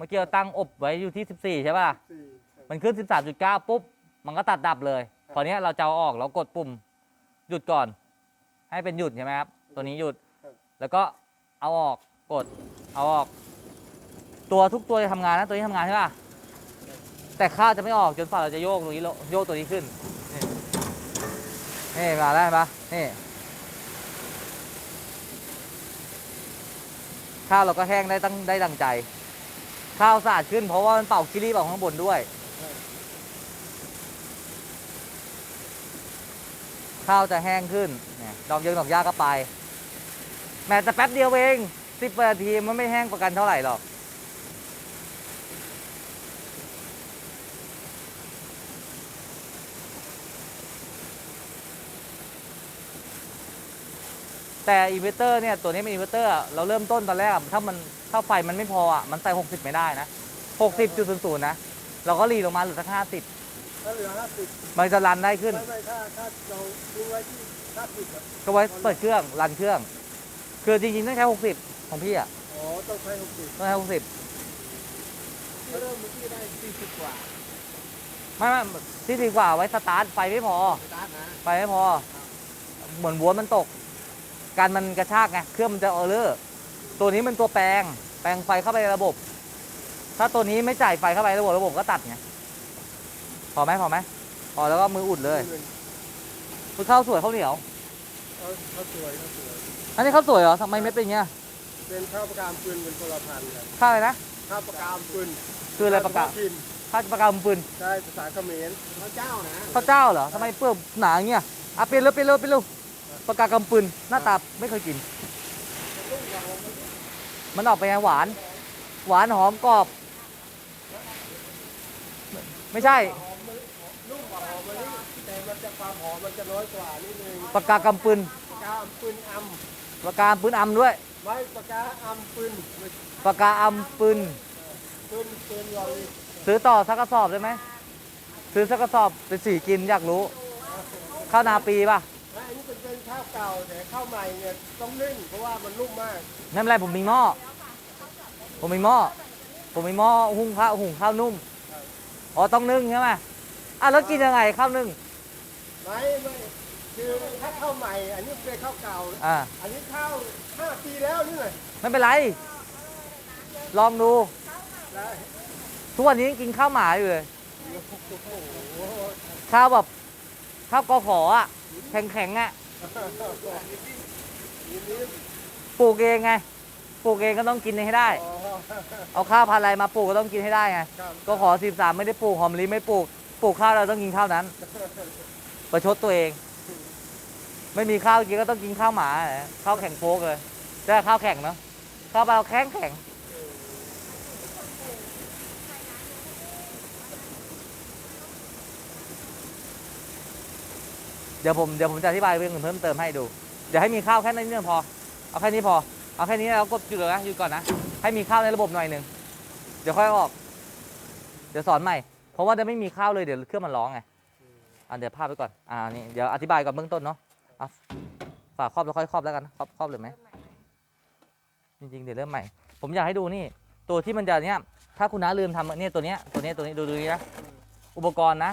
มื่อกี้เราตั้งอบไว้อยู่ที่ 14 ใช่ป่ะ สี่ครับมันขึ้น 13.9 ปุ๊บ มันก็ตัดดับเลยคราวนี้เราจะเอาออกเรากดปุ่ม หยุดก่อน ให้เป็นหยุดใช่ไหมครับ ตัวนี้หยุด แล้วก็เอาออกกด เอาออก ตัวทุกตัวจะทำงานนะ ตัวนี้ทำงานใช่ป่ะ แต่ข้าวจะไม่ออกจนฝ่าเราจะโยกตัวนี้ลงโยกตัวนี้ขึ้น นี่นี่มาแล้วเห็นปะนี่ ข้าวเราก็แห้งได้ตั้งได้ดังใจ ข้าวสะอาดขึ้นเพราะว่ามันเป่าคิรีบออกข้างบนด้วย ข้าวจะแห้งขึ้นเนี่ยดอกเยิงดอกหญ้าก็ไปแม้แต่แป๊บเดียวเองสิบนาทีมันไม่แห้งประกันเท่าไหร่หรอก แต่อินเวอร์เตอร์เนี่ยตัวนี้เป็นอินเวอร์เตอร์อะเราเริ่มต้นตอนแรกอะถ้ามันถ้าไฟมันไม่พออะมันใส่ 60 ไม่ได้นะ 60.00 นะ เราก็รีลงมาเหลือสัก50ถ้าเหลือห้าสิบมันจะรันได้ขึ้น ไม่ไม่ถ้าถ้าเราดูไว้ที่ห้าสิบครับก็ไว้เปิดเครื่องรันเครื่อง คือจริงๆต้องใช้ 60 ของพี่อะอ๋อต้องใช้หกสิบต้องใช้ 60ที่เริ่มเมื่อกี้ได้สี่สิบกว่าไม่ไม่ที่ดีกว่าไว้สตาร์ทไฟไม่พอ สตาร์ทนะไฟไม่พอ เหมือนวัวมันตก การมันกระชากไงเครื่องมันจะเออเลอร์ตัวนี้มันตัวแปลง แปลงไฟเข้าไปในระบบ ถ้าตัวนี้ไม่จ่ายไฟเข้าไปในระบบระบบก็ตัดไงพอไหมพอไหมพอแล้วก็มืออุดเลยคือข้าวสวยข้าวเหนียวเขาเขาสวยเขาสวยอันนี้ข้าวสวยเหรอทำไมไม่เป็นอย่างเงี้ยเป็นข้าวประกามปืนเป็นคนละพันธุ์ครับข้าวอะไรนะข้าวประกามปืนคืออะไรประกาศกินข้าวประกาศปืนใช่ภาษาเขมรพระเจ้านะข้าวเจ้าเหรอทำไมเปลือกหนาอย่างเงี้ยอะเปลี่ยนเร็วเปลี่ยนเร็วเปลี่ยนเร็ว ประกาศกำปืนหน้าตาไม่เคยกิน มันออกไปไงหวาน หวานหอมกรอบ ไม่ใช่นุ่มกว่าหอมมะลิแต่มันจะความหอมมันจะน้อยกว่านิดนึงปากกากำปืนปากกาอัมปืนอัมปากกาปืนอำด้วยไว้ปากกาอัมปืนไม่ปากกาอำปืนปืนปืนลอยซื้อต่อสักกระสอบได้ไหมซื้อสักกระสอบเป็นสีกินอยากรู้ข้าวนาปีป่ะ ข้าวเก่าแต่ข้าวใหม่เนี่ยต้องนึ่งเพราะว่ามันนุ่มมาก ไม่เป็นไรผมมีหม้อ ผมมีหม้อ ผมมีหม้อหุงข้าวหุงข้าวนุ่ม อ๋อต้องนึ่งใช่ไหมอะแล้วกินยังไงข้าวนึ่ง ไม่ไม่คือถ้าข้าวใหม่ อันนี้เป็นข้าวเก่า อ่า อันนี้ข้าวห้าปีแล้วนี่ไงไม่เป็นไร ลองดู ได้ทุกวันนี้ยังกินข้าวหมาอยู่เลย โอ้โหข้าวแบบข้าวกอขออะ แข็งๆอะทีนี้ ปลูกเองไง ปลูกเองก็ต้องกินให้ได้อ๋อเอาข้าวพันธุ์อะไรมาปลูกก็ต้องกินให้ได้ไงครับก็ขอ13ไม่ได้ปลูกหอมมะลิไม่ปลูก ปลูกข้าวเราต้องกินข้าวนั้น ประชดตัวเอง ไม่มีข้าวกินก็ต้องกินข้าวหมาเหรอข้าวแข็งโฟกเลย แต่ข้าวแข็งเนาะ ข้าวเปล่าแข็งแข็ง เดี๋ยวผมเดี๋ยวผมจะอธิบายเรื่องอื่นเพิ่มเติมให้ดู เดี๋ยวให้มีข้าวแค่นี้เนี่ยพอ เอาแค่นี้พอ เอาแค่นี้แล้วกดหยุดเลยนะหยุดก่อนนะ ให้มีข้าวในระบบหน่อยหนึ่งเดี๋ยวค่อยออก เดี๋ยวสอนใหม่ เพราะว่าจะไม่มีข้าวเลยเดี๋ยวเครื่องมันร้องไงอะเดี๋ยวพาพไปก่อน อ่านี่เดี๋ยวอธิบายก่อนเบื้องต้นเนาะอะฝากครอบแล้วค่อยครอบแล้วกันครอบครอบเลยไหมจริงๆเดี๋ยวเริ่มใหม่ ผมอยากให้ดูนี่ ตัวที่มันจะเนี้ยถ้าคุณน้าลืมทำเนี่ยตัวเนี้ยตัวเนี้ยตัวนี้ดูดูนี่นะอุปกรณ์นะ